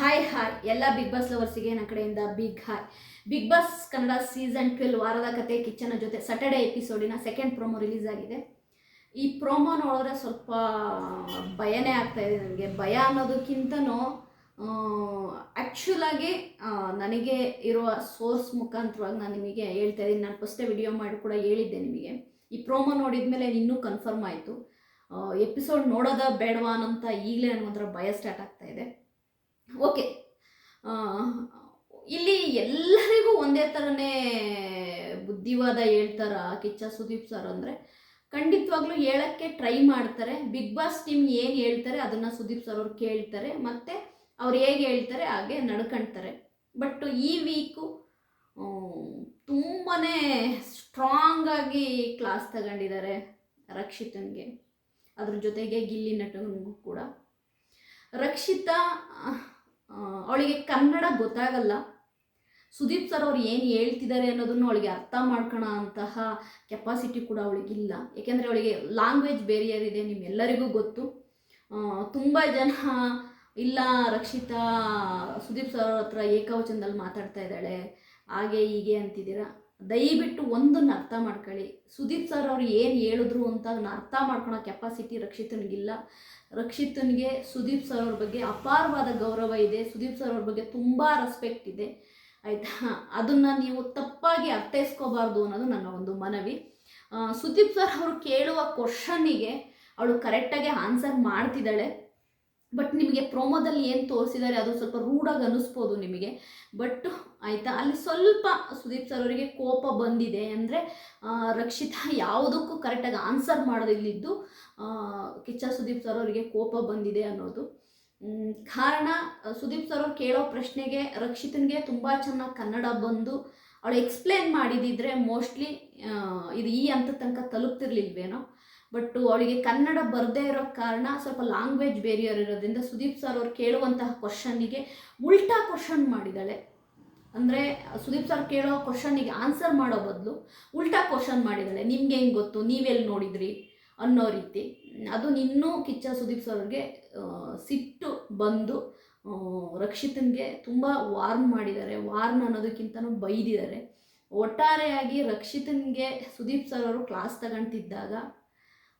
Hi hi ಎಲ್ಲ big boss ಲವರ್ಸಿಗೆ ನನ್ನ ಕಡೆಯಿಂದ big hi Bigg Boss Kannada season twelve ವಾರದ ಕತೆ ಕಿಚ್ಚನ ಜೊತೆ ಸ್ಯಾಟರ್ಡೆ ಎಪಿಸೋಡಿನ ಸೆಕೆಂಡ್ ಪ್ರೋಮೋ ರಿಲೀಸ್ ಆಗಿದೆ. ಈ ಪ್ರೋಮೋ ನೋಡಿದ್ರೆ ಸ್ವಲ್ಪ ಭಯನೇ ಆಗ್ತಾ ಇದೆ ನನಗೆ ಭಯ ಅನ್ನೋದಕ್ಕಿಂತನೂ ಆ್ಯಕ್ಚುಲಾಗಿ ನನಗೆ ಇರುವ ಸೋರ್ಸ್ ಮುಖಾಂತರವಾಗಿ ನಾನು ನಿಮಗೆ ಹೇಳ್ತಾ ಇದ್ದೀನಿ. ನಾನು ಫಸ್ಟೇ ವಿಡಿಯೋ ಮಾಡಿ ಕೂಡ ಹೇಳಿದ್ದೆ ನಿಮಗೆ. ಈ ಪ್ರೋಮೋ ನೋಡಿದ ಮೇಲೆ ಇನ್ನೂ ಕನ್ಫರ್ಮ್ ಆಯಿತು. ಎಪಿಸೋಡ್ ನೋಡೋದ ಬೇಡವಾ ಅನ್ನೋಂಥ ಈಗಲೇ ನನಗೊಂಥರ ಭಯ ಸ್ಟಾರ್ಟ್ ಆಗ್ತಾ ಇದೆ. ಓಕೆ ಇಲ್ಲಿ ಎಲ್ಲರಿಗೂ ಒಂದೇ ಥರನೇ ಬುದ್ಧಿವಾದ ಹೇಳ್ತಾರ ಕಿಚ್ಚ ಸುದೀಪ್ ಸರ್ ಅಂದರೆ? ಖಂಡಿತವಾಗ್ಲೂ ಹೇಳೋಕ್ಕೆ ಟ್ರೈ ಮಾಡ್ತಾರೆ. ಬಿಗ್ ಬಾಸ್ ಟೀಮ್ ಏನು ಹೇಳ್ತಾರೆ ಅದನ್ನು ಸುದೀಪ್ ಸರ್ ಅವ್ರು ಕೇಳ್ತಾರೆ. ಮತ್ತು ಅವ್ರು ಹೇಗೆ ಹೇಳ್ತಾರೆ ಹಾಗೆ ನಡ್ಕೊಳ್ತಾರೆ ಬಟ್ ಈ ವೀಕು ತುಂಬಾ ಸ್ಟ್ರಾಂಗಾಗಿ ಕ್ಲಾಸ್ ತಗೊಂಡಿದ್ದಾರೆ ರಕ್ಷಿತನಿಗೆ. ಅದ್ರ ಜೊತೆಗೆ ಗಿಲ್ಲಿ ನಟನಿಗೂ ಕೂಡ. ರಕ್ಷಿತಾ ಅವಳಿಗೆ ಕನ್ನಡ ಗೊತ್ತಾಗಲ್ಲ. ಸುದೀಪ್ ಸರ್ ಅವ್ರು ಏನು ಹೇಳ್ತಿದ್ದಾರೆ ಅನ್ನೋದನ್ನು ಅವಳಿಗೆ ಅರ್ಥ ಮಾಡ್ಕೊಳ್ಳೋ ಅಂತಹ ಕೆಪಾಸಿಟಿ ಕೂಡ ಅವಳಿಗಿಲ್ಲ. ಏಕೆಂದರೆ ಅವಳಿಗೆ ಲ್ಯಾಂಗ್ವೇಜ್ ಬೇರಿಯರ್ ಇದೆ, ನಿಮ್ಮೆಲ್ಲರಿಗೂ ಗೊತ್ತು. ತುಂಬ ಜನ ಇಲ್ಲ, ರಕ್ಷಿತಾ, ಸುದೀಪ್ ಸರ್ ಹತ್ರ ಏಕವಚನದಲ್ಲಿ ಮಾತಾಡ್ತಾ ಇದ್ದಾಳೆ. ಹಾಗೆ ಹೀಗೆ ಅಂತಿದ್ದೀರಾ? ದಯವಿಟ್ಟು ಒಂದನ್ನು ಅರ್ಥ ಮಾಡ್ಕೊಳ್ಳಿ. ಸುದೀಪ್ ಸರ್ ಅವ್ರು ಏನು ಹೇಳಿದ್ರು ಅಂತ ಅದನ್ನ ಅರ್ಥ ಮಾಡ್ಕೊಳೋ ಕೆಪಾಸಿಟಿ ರಕ್ಷಿತನಿಗಿಲ್ಲ. ರಕ್ಷಿತನಿಗೆ ಸುದೀಪ್ ಸರ್ ಅವ್ರ ಬಗ್ಗೆ ಅಪಾರವಾದ ಗೌರವ ಇದೆ. ಸುದೀಪ್ ಸರ್ ಅವ್ರ ಬಗ್ಗೆ ತುಂಬ ರೆಸ್ಪೆಕ್ಟ್ ಇದೆ. ಆಯಿತಾ? ಅದನ್ನು ನೀವು ತಪ್ಪಾಗಿ ಅರ್ಥೈಸ್ಕೋಬಾರ್ದು ಅನ್ನೋದು ನನ್ನ ಒಂದು ಮನವಿ. ಸುದೀಪ್ ಸರ್ ಅವರು ಕೇಳುವ ಕ್ವಶನ್ನಿಗೆ ಅವಳು ಕರೆಕ್ಟಾಗಿ ಆನ್ಸರ್ ಮಾಡ್ತಿದ್ದಾಳೆ. ಬಟ್ ನಿಮಗೆ ಪ್ರೋಮೋದಲ್ಲಿ ಏನು ತೋರಿಸಿದ್ದಾರೆ ಅದು ಸ್ವಲ್ಪ ರೂಢಾಗಿ ಅನ್ನಿಸ್ಬೋದು ನಿಮಗೆ. ಬಟ್ ಆಯಿತಾ? ಅಲ್ಲಿ ಸ್ವಲ್ಪ ಸುದೀಪ್ ಸರ್ ಅವರಿಗೆ ಕೋಪ ಬಂದಿದೆ ಅಂದರೆ ರಕ್ಷಿತಾ ಯಾವುದಕ್ಕೂ ಕರೆಕ್ಟಾಗಿ ಆನ್ಸರ್ ಮಾಡೋದಿಲ್ಲಿದ್ದು ಕಿಚ್ಚ ಸುದೀಪ್ ಸರ್ ಅವರಿಗೆ ಕೋಪ ಬಂದಿದೆ ಅನ್ನೋದು. ಕಾರಣ, ಸುದೀಪ್ ಸರ್ ಅವ್ರು ಕೇಳೋ ಪ್ರಶ್ನೆಗೆ ರಕ್ಷಿತನಿಗೆ ತುಂಬ ಚೆನ್ನಾಗಿ ಕನ್ನಡ ಬಂದು, ಅವಳು ಎಕ್ಸ್ಪ್ಲೇನ್ ಮಾಡಿದಿದ್ರೆ ಮೋಸ್ಟ್ಲಿ ಇದು ಈ ಹಂತ ತನಕ ತಲುಪ್ತಿರ್ಲಿಲ್ವೇನೋ? ಬಟ್ ಅವಳಿಗೆ ಕನ್ನಡ ಬರದೇ ಇರೋ ಕಾರಣ ಸ್ವಲ್ಪ ಲ್ಯಾಂಗ್ವೇಜ್ ಬೇರಿಯರ್ ಇರೋದ್ರಿಂದ ಸುದೀಪ್ ಸರ್ ಅವ್ರು ಕೇಳುವಂತಹ ಕ್ವಶನ್ನಿಗೆ ಉಲ್ಟಾ ಕ್ವಶನ್ ಮಾಡಿದ್ದಾಳೆ ಅಂದರೆ ಸುದೀಪ್ ಸರ್ ಕೇಳೋ ಕ್ವಶನ್ನಿಗೆ ಆನ್ಸರ್ ಮಾಡೋ ಬದಲು ಉಲ್ಟಾ ಕ್ವಶನ್ ಮಾಡಿದ್ದಾಳೆ ನಿಮ್ಗೆ ಹೆಂಗೆ ಗೊತ್ತು? ನೀವೆಲ್ಲಿ ನೋಡಿದ್ರಿ ಅನ್ನೋ ರೀತಿ. ಅದು ಇನ್ನೂ ಕಿಚ್ಚ ಸುದೀಪ್ ಸರ್ ಅವ್ರಿಗೆ ಸಿಟ್ಟು ಬಂದು ರಕ್ಷಿತನಿಗೆ ತುಂಬ ವಾರ್ನ್ ಮಾಡಿದ್ದಾರೆ. ವಾರ್ನ್ ಅನ್ನೋದಕ್ಕಿಂತನೂ ಬೈದಿದ್ದಾರೆ. ಒಟ್ಟಾರೆಯಾಗಿ ರಕ್ಷಿತನಿಗೆ ಸುದೀಪ್ ಸರ್ ಅವರು ಕ್ಲಾಸ್ ತಗೊಂತಿದ್ದಾಗ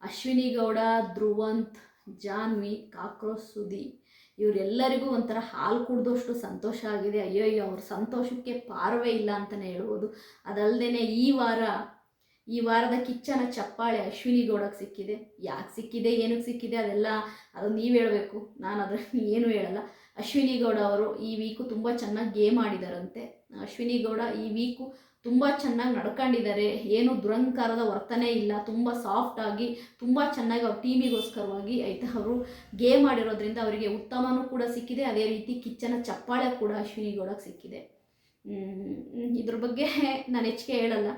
ಅಶ್ವಿನಿ ಗೌಡ, ಧ್ರುವಂತ್, ಜಾನ್ವಿ ಕಾಕ್ರೋಸ್ ಸುದಿ ಇವರೆಲ್ಲರಿಗೂ ಒಂಥರ ಹಾಲು ಕುಡ್ದಷ್ಟು ಸಂತೋಷ ಆಗಿದೆ. ಅಯ್ಯೋ ಅಯ್ಯೋ ಅವ್ರ ಸಂತೋಷಕ್ಕೆ ಪಾರವೇ ಇಲ್ಲ ಅಂತಲೇ ಹೇಳ್ಬೋದು. ಅದಲ್ಲದೆ ಈ ವಾರ, ಈ ವಾರದ ಕಿಚ್ಚನ ಚಪ್ಪಾಳೆ ಅಶ್ವಿನಿ ಗೌಡಕ್ಕೆ ಸಿಕ್ಕಿದೆ. ಯಾಕೆ ಸಿಕ್ಕಿದೆ ಏನಕ್ಕೆ ಸಿಕ್ಕಿದೆ ಅದೆಲ್ಲ, ಅದು ನೀವು ಹೇಳಬೇಕು. ನಾನು ಅದ್ರ ಏನು ಹೇಳಲ್ಲ. ಅಶ್ವಿನಿ ಗೌಡ ಅವರು ಈ ವೀಕು ತುಂಬ ಚೆನ್ನಾಗಿ ಗೇಮ್ ಆಡಿದಾರಂತೆ. ಅಶ್ವಿನಿ ಗೌಡ ಈ ವೀಕು ತುಂಬ ಚೆನ್ನಾಗಿ ನಡ್ಕೊಂಡಿದ್ದಾರೆ. ಏನು ದುರಂಕಾರದ ವರ್ತನೆ ಇಲ್ಲ. ತುಂಬ ಸಾಫ್ಟಾಗಿ ತುಂಬ ಚೆನ್ನಾಗಿ ಅವ್ರ ಟೀಮಿಗೋಸ್ಕರವಾಗಿ ಆಯಿತಾ ಅವರು ಗೇಮ್ ಆಡಿರೋದ್ರಿಂದ ಅವರಿಗೆ ಉತ್ತಮನೂ ಕೂಡ ಸಿಕ್ಕಿದೆ. ಅದೇ ರೀತಿ ಕಿಚ್ಚನ ಚಪ್ಪಾಳೆ ಕೂಡ ಅಶ್ವಿನಿ ಗೌಡಕ್ಕೆ ಸಿಕ್ಕಿದೆ. ಇದ್ರ ಬಗ್ಗೆ ನಾನು ಹೆಚ್ಚಿಗೆ ಹೇಳಲ್ಲ.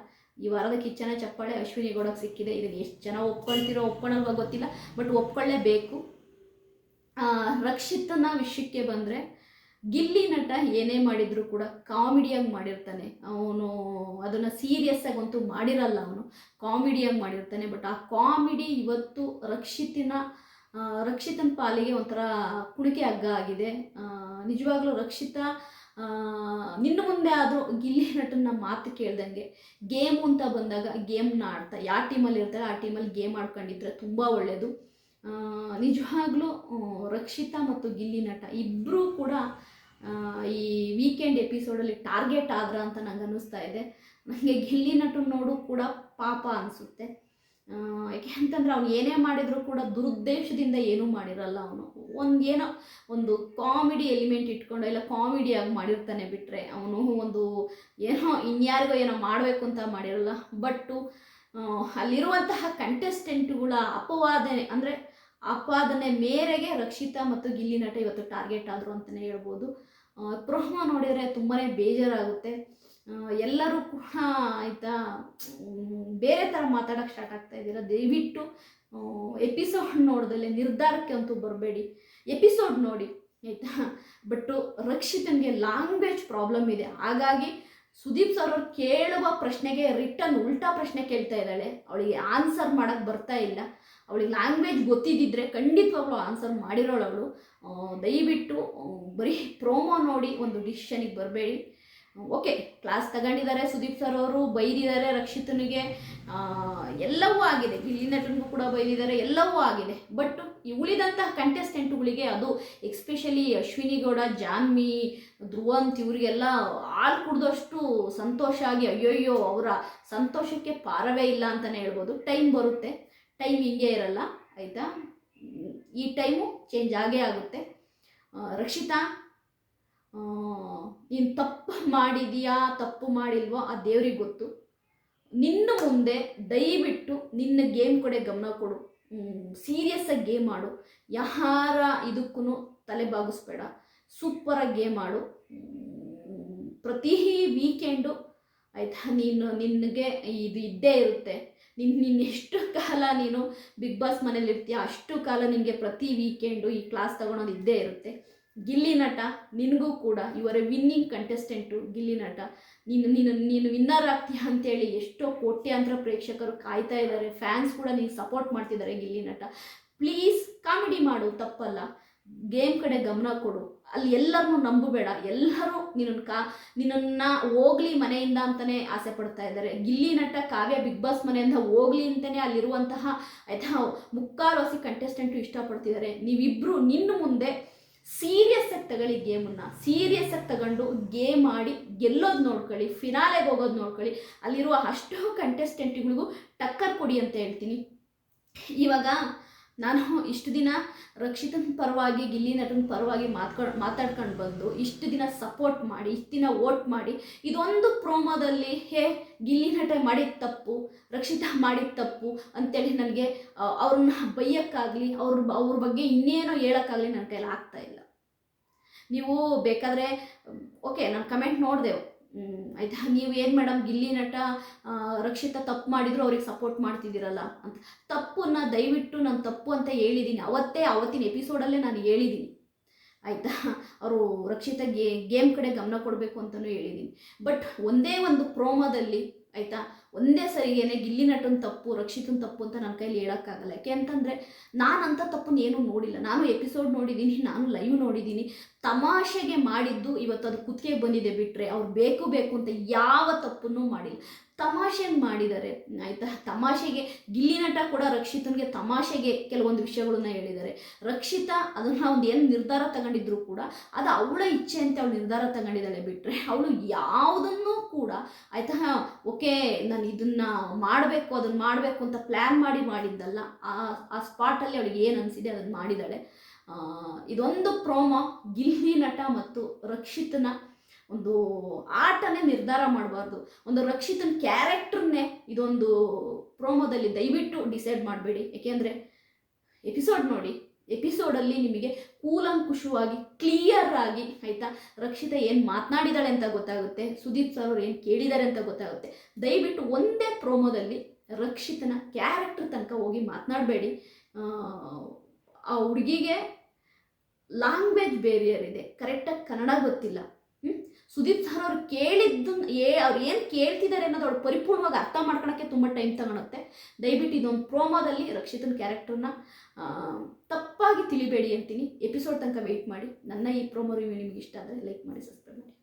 ಈ ವಾರದ ಕಿಚ್ಚನ ಚಪ್ಪಾಳೆ ಅಶ್ವಿನಿ ಗೌಡಕ್ಕೆ ಸಿಕ್ಕಿದೆ. ಇದನ್ನು ಎಷ್ಟು ಜನ ಒಪ್ಕೊಳ್ತಿರೋ ಒಪ್ಕೊಳ್ಳಲ್ವ ಗೊತ್ತಿಲ್ಲ. ಬಟ್ ಒಪ್ಕೊಳ್ಳೇಬೇಕು ರಕ್ಷಿತನ ವಿಷಯಕ್ಕೆ ಬಂದರೆ ಗಿಲ್ಲಿ ನಟ ಏನೇ ಮಾಡಿದರೂ ಕೂಡ ಕಾಮಿಡಿಯಾಗಿ ಮಾಡಿರ್ತಾನೆ. ಅವನು ಅದನ್ನು ಸೀರಿಯಸ್ ಅಂತೂ ಮಾಡಿರಲ್ಲ ಅವನು. ಕಾಮಿಡಿಯಾಗಿ ಮಾಡಿರ್ತಾನೆ. ಬಟ್ ಆ ಕಾಮಿಡಿ ಇವತ್ತು ರಕ್ಷಿತಿನ ರಕ್ಷಿತನ ಪಾಲಿಗೆ ಒಂಥರ ಕುಣಿಕೆ ಹಗ್ಗ ಆಗಿದೆ. ನಿಜವಾಗ್ಲೂ ರಕ್ಷಿತಾ ನಿನ್ನ ಮುಂದೆ ಆದರೂ ಗಿಲ್ಲಿ ನಟನ ಮಾತು ಕೇಳ್ದಂಗೆ ಗೇಮ್ ಅಂತ ಬಂದಾಗ ಗೇಮ್ನ ಆಡ್ತಾ ಯಾವ ಟೀಮಲ್ಲಿ ಇರ್ತಾರೆ ಆ ಟೀಮಲ್ಲಿ ಗೇಮ್ ಆಡ್ಕೊಂಡಿದ್ರೆ ತುಂಬ ಒಳ್ಳೆಯದು ನಿಜವಾಗ್ಲೂ ರಕ್ಷಿತಾ ಮತ್ತು ಗಿಲ್ಲಿ ನಟ ಇಬ್ಬರೂ ಕೂಡ ಈ ವೀಕೆಂಡ್ ಎಪಿಸೋಡಲ್ಲಿ ಟಾರ್ಗೆಟ್ ಆದ್ರ ಅಂತ ನಂಗೆ ಅನ್ನಿಸ್ತಾ ಇದೆ. ನನಗೆ ಗಿಲ್ಲಿ ನಟನ ನೋಡು ಕೂಡ ಪಾಪ ಅನಿಸುತ್ತೆ. ಯಾಕೆ ಅಂತಂದರೆ ಅವ್ನು ಏನೇ ಮಾಡಿದರೂ ಕೂಡ ದುರುದ್ದೇಶದಿಂದ ಏನೂ ಮಾಡಿರಲ್ಲ ಅವನು. ಒಂದು ಏನೋ ಒಂದು ಕಾಮಿಡಿ ಎಲಿಮೆಂಟ್ ಇಟ್ಕೊಂಡು, ಇಲ್ಲ ಕಾಮಿಡಿಯಾಗಿ ಮಾಡಿರ್ತಾನೆ ಬಿಟ್ಟರೆ ಅವನು ಒಂದು ಏನೋ ಇನ್ಯಾರಿಗೋ ಏನೋ ಮಾಡಬೇಕು ಅಂತ ಮಾಡಿರಲ್ಲ. ಬಟ್ಟು ಅಲ್ಲಿರುವಂತಹ ಕಂಟೆಸ್ಟೆಂಟ್ಗಳ ಅಪವಾದ ಅಂದರೆ ಅಪಾದನೆ ಮೇರೆಗೆ ರಕ್ಷಿತಾ ಮತ್ತು ಗಿಲ್ಲಿ ನಟ ಇವತ್ತು ಟಾರ್ಗೆಟ್ ಆದರು ಅಂತಲೇ ಹೇಳ್ಬೋದು. ಪ್ರೋಮೋ ನೋಡಿದರೆ ತುಂಬಾ ಬೇಜಾರಾಗುತ್ತೆ. ಎಲ್ಲರೂ ಕೂಡ ಆಯಿತಾ ಬೇರೆ ಥರ ಮಾತಾಡೋಕ್ಕೆ ಸ್ಟಾರ್ಟ್ ಆಗ್ತಾ ಇದ್ದೀರ? ದಯವಿಟ್ಟು ಎಪಿಸೋಡ್ ನೋಡ್ದಲ್ಲೇ, ನಿರ್ಧಾರಕ್ಕೆ ಅಂತೂ ಬರಬೇಡಿ. ಎಪಿಸೋಡ್ ನೋಡಿ, ಆಯಿತಾ? ಬಟ್ಟು ರಕ್ಷಿತನಿಗೆ ಲ್ಯಾಂಗ್ವೇಜ್ ಪ್ರಾಬ್ಲಮ್ ಇದೆ. ಹಾಗಾಗಿ ಸುದೀಪ್ ಸರ್ ಅವ್ರು ಕೇಳುವ ಪ್ರಶ್ನೆಗೆ ರಿಟರ್ನ್ ಉಲ್ಟಾ ಪ್ರಶ್ನೆ ಕೇಳ್ತಾ ಇದ್ದಾಳೆ. ಅವಳಿಗೆ ಆನ್ಸರ್ ಮಾಡೋಕ್ಕೆ ಬರ್ತಾ ಇಲ್ಲ. ಅವಳಿಗೆ ಲ್ಯಾಂಗ್ವೇಜ್ ಗೊತ್ತಿದ್ದಿದ್ರೆ ಖಂಡಿತವಾಗ್ಲೂ ಆನ್ಸರ್ ಮಾಡಿರೋಳು ಅವಳು. ದಯವಿಟ್ಟು ಬರೀ ಪ್ರೋಮೋ ನೋಡಿ, ಒಂದು ಡಿಸಿಷನಿಗೆ ಬರಬೇಡಿ. ಓಕೆ ಕ್ಲಾಸ್ ತಗೊಂಡಿದ್ದಾರೆ ಸುದೀಪ್ ಸರ್ ಅವರು, ಬೈದಿದ್ದಾರೆ ರಕ್ಷಿತನಿಗೆ. ಎಲ್ಲವೂ ಆಗಿದೆ. ಗಿಲ್ಲಿ ನಟನಿಗೂ ಕೂಡ ಬೈದಿದ್ದಾರೆ, ಎಲ್ಲವೂ ಆಗಿದೆ. ಬಟ್ ಉಳಿದಂತಹ ಕಂಟೆಸ್ಟೆಂಟ್ಗಳಿಗೆ ಅದು ಎಕ್ಸ್ಪೆಷಲಿ ಅಶ್ವಿನಿ ಗೌಡ, ಜಾನ್ವಿ ಧ್ರುವಂತ್ ಇವರಿಗೆಲ್ಲ ಹಾಲು ಕುಡ್ದಷ್ಟು ಸಂತೋಷ ಆಗಿ ಅಯ್ಯೋಯ್ಯೋ, ಅವರ ಸಂತೋಷಕ್ಕೆ ಪಾರವೇ ಇಲ್ಲ ಅಂತಲೇ ಹೇಳ್ಬೋದು. ಟೈಮ್ ಬರುತ್ತೆ. ಟೈಮ್ ಹಿಂಗೆ ಇರಲ್ಲ. ಆಯಿತಾ? ಈ ಟೈಮು ಚೇಂಜ್ ಆಗೇ ಆಗುತ್ತೆ. ರಕ್ಷಿತಾ ನೀನು ತಪ್ಪು ಮಾಡಿದೀಯಾ, ತಪ್ಪು ಮಾಡಿಲ್ವೋ ಆ ದೇವ್ರಿಗೆ ಗೊತ್ತು. ನಿನ್ನ ಮುಂದೆ ದಯವಿಟ್ಟು ನಿನ್ನ ಗೇಮ್ ಕಡೆ ಗಮನ ಕೊಡು. ಸೀರಿಯಸ್ ಆಗಿ ಗೇಮ್ ಆಡು. ಯಾರ ಇದಕ್ಕೂ ತಲೆ ಬಾಗಿಸ್ಬೇಡ. ಸೂಪರಾಗಿ ಗೇಮ್ ಆಡು. ಪ್ರತಿ ವೀಕೆಂಡು ಆಯಿತಾ, ನೀನು, ನಿನಗೆ ಇದು ಇದ್ದೇ ಇರುತ್ತೆ. ನಿನ್ನ ನಿನ್ನ ಎಷ್ಟು ಕಾಲ ನೀನು ಬಿಗ್ ಬಾಸ್ ಮನೇಲಿ ಇರ್ತೀಯ ಅಷ್ಟು ಕಾಲ ನಿನಗೆ ಪ್ರತಿ ವೀಕೆಂಡು ಈ ಕ್ಲಾಸ್ ತಗೊಳೋದು ಇದ್ದೇ ಇರುತ್ತೆ. ಗಿಲ್ಲಿ ನಟ ನಿನಗೂ ಕೂಡ ಇವರ ವಿನ್ನಿಂಗ್ ಕಂಟೆಸ್ಟೆಂಟು ಗಿಲ್ಲಿ ನಟ. ನೀನು ನೀನು ನೀನು ವಿನ್ನರ್ ಆಗ್ತೀಯ ಅಂತೇಳಿ ಎಷ್ಟೋ ಕೋಟ್ಯಾಂತರ ಪ್ರೇಕ್ಷಕರು ಕಾಯ್ತಾ ಇದ್ದಾರೆ ಫ್ಯಾನ್ಸ್ ಕೂಡ ನೀನು ಸಪೋರ್ಟ್ ಮಾಡ್ತಿದ್ದಾರೆ ಗಿಲ್ಲಿ ನಟ. ಪ್ಲೀಸ್ ಕಾಮಿಡಿ ಮಾಡು, ತಪ್ಪಲ್ಲ. ಗೇಮ್ ಕಡೆ ಗಮನ ಕೊಡು. ಅಲ್ಲಿ ಎಲ್ಲರನ್ನೂ ನಂಬಬೇಡ. ಎಲ್ಲರೂ ನಿನ್ನನ್ನು ಕಾ, ನಿನ್ನನ್ನು ಹೋಗ್ಲಿ ಮನೆಯಿಂದ ಅಂತಲೇ ಆಸೆ ಪಡ್ತಾ ಇದ್ದಾರೆ. ಗಿಲ್ಲಿ ನಟ ಕಾವ್ಯ ಬಿಗ್ ಬಾಸ್ ಮನೆಯಿಂದ ಹೋಗ್ಲಿ ಅಂತಲೇ ಅಲ್ಲಿರುವಂತಹ ಆಯ್ತಾ ಮುಕ್ಕಾಲು ಹಸಿ ಕಂಟೆಸ್ಟೆಂಟು ಇಷ್ಟಪಡ್ತಿದ್ದಾರೆ. ನೀವಿಬ್ಬರು ನಿನ್ನ ಮುಂದೆ ಸೀರಿಯಸ್ ಆಗಿ ತಗೊಳ್ಳಿ ಗೇಮನ್ನು ಸೀರಿಯಸ್ ಆಗಿ ತಗೊಂಡು ಗೇಮ್ ಆಡಿ ಗೆಲ್ಲೋದು ನೋಡ್ಕೊಳ್ಳಿ ಫಿನಾಲೆಗೆ ಹೋಗೋದು ನೋಡ್ಕೊಳ್ಳಿ. ಅಲ್ಲಿರುವ ಅಷ್ಟು ಕಂಟೆಸ್ಟೆಂಟ್ಗಳಿಗೂ ಟಕ್ಕರ್ ಕೊಡಿ ಅಂತ ಹೇಳ್ತೀನಿ. ಇವಾಗ ನಾನು ಇಷ್ಟು ದಿನ ರಕ್ಷಿತನ ಪರವಾಗಿ, ಗಿಲ್ಲಿ ನಟನ ಪರವಾಗಿ ಮಾತ್ಕೊಂಡು ಮಾತಾಡ್ಕೊಂಡು ಬಂದು ಇಷ್ಟು ದಿನ ಸಪೋರ್ಟ್ ಮಾಡಿ, ಇಷ್ಟು ದಿನ ವೋಟ್ ಮಾಡಿ, ಇದೊಂದು ಪ್ರೋಮೋದಲ್ಲಿ, ಹೇ, ಗಿಲ್ಲಿ ನಟ ಮಾಡಿದ ತಪ್ಪು, ರಕ್ಷಿತಾ ಮಾಡಿದ ತಪ್ಪು ಅಂತೇಳಿ ನನಗೆ ಅವ್ರನ್ನ ಬೈಯೋಕ್ಕಾಗಲಿ, ಅವ್ರ ಅವ್ರ ಬಗ್ಗೆ ಇನ್ನೇನೋ ಹೇಳೋಕ್ಕಾಗಲಿ ನನ್ನ ಕೈಲಿ ಆಗ್ತಾ ಇಲ್ಲ. ನೀವು ಬೇಕಾದರೆ, ಓಕೆ, ನಾನು ಕಮೆಂಟ್ ನೋಡಿದೆ ಆಯಿತಾ? ನೀವು ಏನು ಮೇಡಮ್, ಗಿಲ್ಲಿ ನಟ ರಕ್ಷಿತ ತಪ್ಪು ಮಾಡಿದ್ರು, ಅವ್ರಿಗೆ ಸಪೋರ್ಟ್ ಮಾಡ್ತಿದ್ದೀರಲ್ಲ ಅಂತ. ತಪ್ಪನ್ನ ದಯವಿಟ್ಟು ನಾನು ತಪ್ಪು ಅಂತ ಹೇಳಿದ್ದೀನಿ ಅವತ್ತೇ ಅವತ್ತಿನ ಎಪಿಸೋಡಲ್ಲೇ ನಾನು ಹೇಳಿದ್ದೀನಿ ಆಯಿತಾ? ಅವರು ರಕ್ಷಿತ ಗೇಮ್ ಕಡೆ ಗಮನ ಕೊಡಬೇಕು ಅಂತಲೂ ಹೇಳಿದ್ದೀನಿ ಬಟ್ ಒಂದೇ ಒಂದು ಪ್ರೋಮೋದಲ್ಲಿ ಆಯಿತಾ? ಒಂದೇ ಸರಿಗೇನೆ ಗಿಲ್ಲಿ ನಟನ ತಪ್ಪು, ರಕ್ಷಿತನ ತಪ್ಪು ಅಂತ ನನ್ನ ಕೈಲಿ ಹೇಳೋಕ್ಕಾಗಲ್ಲ. ಯಾಕೆ ಅಂತಂದರೆ ನಾನಂಥ ತಪ್ಪನ್ನು ಏನೂ ನೋಡಿಲ್ಲ. ನಾನು ಎಪಿಸೋಡ್ ನೋಡಿದ್ದೀನಿ ನಾನು ಲೈವ್ ನೋಡಿದ್ದೀನಿ ತಮಾಷೆಗೆ ಮಾಡಿದ್ದು ಇವತ್ತು ಅದು ಕುತ್ತಿಗೆ ಬಂದಿದೆ ಬಿಟ್ಟರೆ ಅವ್ರು ಬೇಕು ಬೇಕು ಅಂತ ಯಾವ ತಪ್ಪನ್ನು ಮಾಡಿಲ್ಲ. ತಮಾಷೆಗೆ ಮಾಡಿದ್ದಾರೆ ಆಯಿತಾ? ತಮಾಷೆಗೆ ಗಿಲ್ಲಿ ನಟ ಕೂಡ ರಕ್ಷಿತನಿಗೆ ತಮಾಷೆಗೆ ಕೆಲವೊಂದು ವಿಷಯಗಳನ್ನ ಹೇಳಿದ್ದಾರೆ. ರಕ್ಷಿತಾ ಅದನ್ನು ಒಂದು ಏನು ನಿರ್ಧಾರ ತಗೊಂಡಿದ್ರು ಕೂಡ ಅದು ಅವಳ ಇಚ್ಛೆ ಅಂತ ಅವಳು ನಿರ್ಧಾರ ತಗೊಂಡಿದ್ದಾಳೆ ಬಿಟ್ಟರೆ ಅವಳು ಯಾವುದನ್ನೂ ಕೂಡ, ಆಯಿತಾ? ಓಕೆ, ನಾನು ಇದನ್ನು ಮಾಡಬೇಕು, ಅದನ್ನು ಮಾಡಬೇಕು ಅಂತ ಪ್ಲ್ಯಾನ್ ಮಾಡಿ ಮಾಡಿದ್ದಲ್ಲ, ಆ ಆ ಸ್ಪಾಟಲ್ಲಿ ಅವಳಿಗೆ ಏನು ಅನಿಸಿದೆ ಅದನ್ನು ಮಾಡಿದ್ದಾಳೆ. ಇದೊಂದು ಪ್ರೋಮೋ ಗಿಲ್ಲಿ ನಟ ಮತ್ತು ರಕ್ಷಿತನ ಒಂದು ಆಟನೇ ನಿರ್ಧಾರ ಮಾಡಬಾರ್ದು. ಒಂದು ರಕ್ಷಿತನ ಕ್ಯಾರೆಕ್ಟರ್ನೇ ಇದೊಂದು ಪ್ರೋಮೋದಲ್ಲಿ ದಯವಿಟ್ಟು ಡಿಸೈಡ್ ಮಾಡಬೇಡಿ. ಏಕೆಂದರೆ ಎಪಿಸೋಡ್ ನೋಡಿ ಎಪಿಸೋಡಲ್ಲಿ ನಿಮಗೆ ಕೂಲಂಕುಷವಾಗಿ ಕ್ಲಿಯರ್ ಆಗಿ ಆಯಿತಾ? ರಕ್ಷಿತ ಏನು ಮಾತನಾಡಿದಾಳೆ ಅಂತ ಗೊತ್ತಾಗುತ್ತೆ? ಸುದೀಪ್ ಸರ್ ಅವ್ರು ಏನು ಕೇಳಿದ್ದಾರೆ ಅಂತ ಗೊತ್ತಾಗುತ್ತೆ? ದಯವಿಟ್ಟು ಒಂದೇ ಪ್ರೋಮೋದಲ್ಲಿ ರಕ್ಷಿತನ ಕ್ಯಾರೆಕ್ಟರ್ ತನಕ ಹೋಗಿ ಮಾತನಾಡಬೇಡಿ. ಆ ಹುಡುಗಿಗೆ ಲ್ಯಾಂಗ್ವೇಜ್ ಬೇರಿಯರ್ ಇದೆ. ಕರೆಕ್ಟಾಗಿ ಕನ್ನಡ ಗೊತ್ತಿಲ್ಲ? ಸುದೀಪ್ ಸರ್ ಅವ್ರು ಕೇಳಿದ್ದು ಏ, ಅವ್ರು ಏನು ಕೇಳ್ತಿದ್ದಾರೆ ಅನ್ನೋದು ಅವ್ರು ಪರಿಪೂರ್ಣವಾಗಿ ಅರ್ಥ ಮಾಡ್ಕೊಳಕ್ಕೆ ತುಂಬ ಟೈಮ್ ತಗೊಳುತ್ತೆ. ದಯವಿಟ್ಟು ಇದೊಂದು ಪ್ರೋಮೋದಲ್ಲಿ ರಕ್ಷಿತನ ಕ್ಯಾರೆಕ್ಟರ್ನ ತಪ್ಪಾಗಿ ತಿಳಿಬೇಡಿ ಅಂತೀನಿ. ಎಪಿಸೋಡ್ ತನಕ ವೆಯ್ಟ್ ಮಾಡಿ. ನನ್ನ ಈ ಪ್ರೋಮೋ ರಿವ್ಯೂ ನಿಮ್ಗೆ ಇಷ್ಟ ಆದರೆ ಲೈಕ್ ಮಾಡಿ ಸಬ್ಸ್ಕ್ರೈಬ್ ಮಾಡಿ.